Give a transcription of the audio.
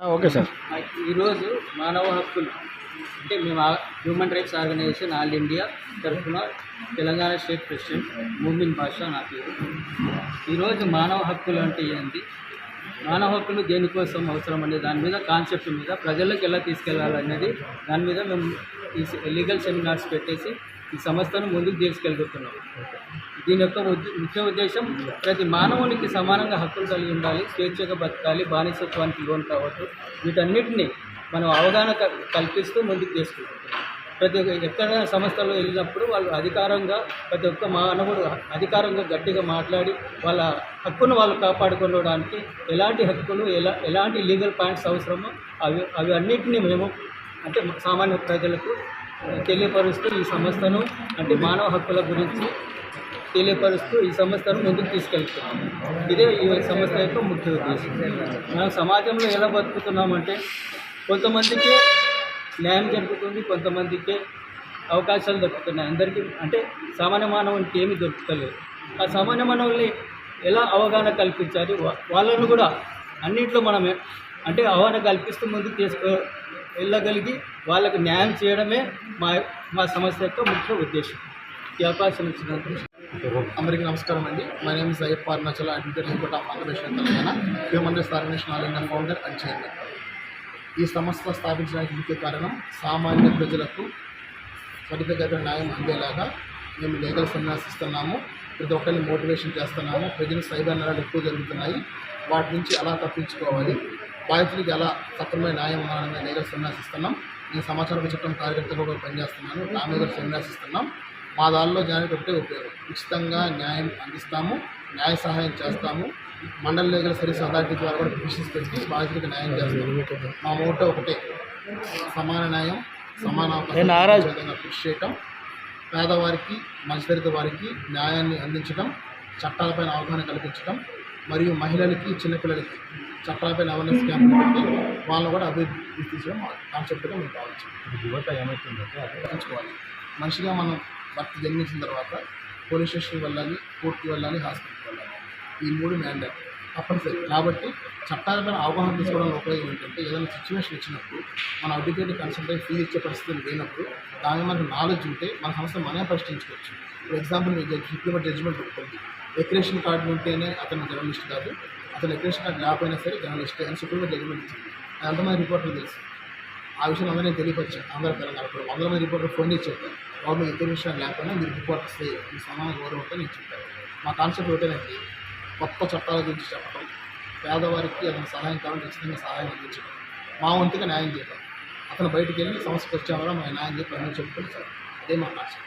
Okay sir. ఈరోజు మానవ హక్కులు అంటే మేము human rights organisation all India తరఫున తెలంగాణ స్టేట్ ప్రెసిడెంట్ మూమిన్ బాషా నా పేరు. ఈరోజు మానవ హక్కులు అంటే ఏంటి? మానవ హక్కులు దేనికోసం అవసరం అనేది దాని మీద కాన్సెప్ట్ మీద ప్రజలకు ఎలా తీసుకెళ్ళాలనేది దాని మీద మేము ఈ లీగల్ సెమినార్స్ పెట్టేసి ఈ సంస్థను ముందుకు తీసుకెళ్తున్నాం. దీని యొక్క ముఖ్య ఉద్దేశం ప్రతి మానవునికి సమానంగా హక్కులు కలిగి ఉండాలి స్వేచ్ఛగా బతకాలి బానిసత్వానికి లోన్ కావద్దు. వీటన్నిటిని మనం అవగాహన కల్పిస్తూ ముందుకు తీసుకుంటున్నాం. ప్రతి ఒక్క ఎక్కడైనా సంస్థలో వెళ్ళినప్పుడు వాళ్ళు అధికారంగా ప్రతి ఒక్క మానవుడు అధికారంగా గట్టిగా మాట్లాడి వాళ్ళ హక్కును వాళ్ళు కాపాడుకోవడానికి ఎలాంటి హక్కులు ఎలా ఎలాంటి లీగల్ పాయింట్స్ అవసరమో అవి అవి అన్నింటినీ మేము అంటే సామాన్య ప్రజలకు తెలియపరుస్తూ ఈ సంస్థను అంటే మానవ హక్కుల గురించి తెలియపరుస్తూ ఈ సంస్థను ముందుకు తీసుకెళ్తున్నాం. ఇదే ఈ సంస్థ యొక్క ముఖ్య ఉద్దేశం. మనం సమాజంలో ఎలా బతుకుతున్నామంటే కొంతమందికి న్యాయం జరుగుతుంది కొంతమందికి అవకాశాలు దొరుకుతున్నాయి అందరికీ అంటే సామాన్య మానవునికి ఏమీ దొరుకుతలేదు. ఆ సామాన్య మానవుల్ని ఎలా అవగాహన కల్పించాలి? వాళ్ళను కూడా అన్నింటిలో మనం అంటే అవగాహన కల్పిస్తూ ముందుకు తీసుకో వెళ్ళగలిగి వాళ్ళకు న్యాయం చేయడమే మా మా సమస్య యొక్క ముఖ్య ఉద్దేశం. ఈ అవకాశం ఇచ్చినందుకు అందరికీ నమస్కారం అండి. My name is Ayyappa Arunachal advocate high court of Andhra Pradesh Telangana human rights organisation all India founder and chairman ఈ సంస్థ స్థాపించడానికి ముఖ్య కారణం సామాన్య ప్రజలకు త్వరితగత న్యాయం అందేలాగా మేము లీగల్ సెమినార్స్ ఇస్తున్నాము ప్రతి ఒక్కరిని మోటివేషన్ చేస్తున్నాము. ప్రజలు సైబర్ నేరాలు ఎక్కువ జరుగుతున్నాయి. వాటి నుంచి ఎలా తప్పించుకోవాలి? బాధితులకి ఎలా సక్రమైన న్యాయం అనే లీగల్ సెమినార్స్ ఇస్తున్నాం నేను సమాచార చట్టం కార్యకర్తగా కూడా పనిచేస్తున్నాను. నా మీద సన్యాసిస్తున్నాం. సెమినార్స్ ఇస్తున్నాం మా దానిలో జాయిన్ ఒకటే ఉపయోగం. ఉచితంగా న్యాయం అందిస్తాము న్యాయ సహాయం చేస్తాము. మండల లీగల్ సర్వీస్ అథారిటీ ద్వారా కూడా పిటిషన్స్ పెట్టి బాధితులకు న్యాయం చేస్తాము. మా మోటో ఒకటే. సమాన న్యాయం సమాన విధంగా కృషి చేయటం పేదవారికి మధ్యతరగతి వారికి న్యాయాన్ని అందించడం చట్టాలపైన అవగాహన కల్పించడం మరియు మహిళలకి చిన్నపిల్లలకి చట్టాలపైన అవేర్నెస్ క్యాంపులు పెట్టి వాళ్ళని కూడా అభివృద్ధి తీసుకోవడం కాన్సెప్ట్గా మేము భావించాం. యువత ఏమవుతుందంటే మనిషిగా మనం భర్త జన్మించిన తర్వాత పోలీస్ స్టేషన్కి వెళ్ళాలి కోర్టుకి వెళ్ళాలి హాస్పిటల్కి వెళ్ళాలి. ఈ మూడు మ్యాండేట్ తప్పనిసరి. కాబట్టి చట్టాలపైన అవగాహన తీసుకోవడం ఉపయోగం ఏంటంటే ఏదైనా సిచ్యువేషన్ ఇచ్చినప్పుడు మన అడ్వకేట్ కన్సల్ట్ అయ్యి ఫీజు ఇచ్చే పరిస్థితులు లేనప్పుడు దాని మనకు నాలెడ్జ్ ఉంటే మన సంస్థ మనమే పరిష్కరించుకోవచ్చు. ఫర్ ఎగ్జాంపుల్ మీ జడ్జి సుప్రీం జడ్జిమెంట్ ఉంటుంది. ఎక్రేషన్ కార్డు ఉంటేనే అతను జర్నలిస్ట్ కాదు. అతను ఎక్రేషన్ కార్డు లేకపోయినా సరే జర్నలిస్ట్ అని సుప్రీం జడ్జిమెంట్ ఇచ్చింది. అది ఎంతమంది రిపోర్టర్లు తెలుసు? ఆ విషయం అందరినీ తెలియపరిచాను ఆంధ్ర తెలంగాణ ఇప్పుడు వందల మంది రిపోర్టర్ ఫోన్ చేసి చెప్పారు. బాబు ఇతర విషయాలు లేకుండా మీరు రిపోర్టర్స్ మీ సమాన గౌరవంతో నేను చెప్పాను. మా కాన్సెప్ట్ ఒకటేనండి కొత్త చట్టాల గురించి చెప్పడం పేదవారికి అతను సహాయం కావాలని ఖచ్చితంగా సహాయం అందించడం. మా వంతుగా న్యాయం చేయడం. అతను బయటికి వెళ్ళి సమస్యకు వచ్చేవారు మా న్యాయం చెప్పి అన్నీ చెప్పుకొని సార్ అదే మా కాన్సెప్ట్.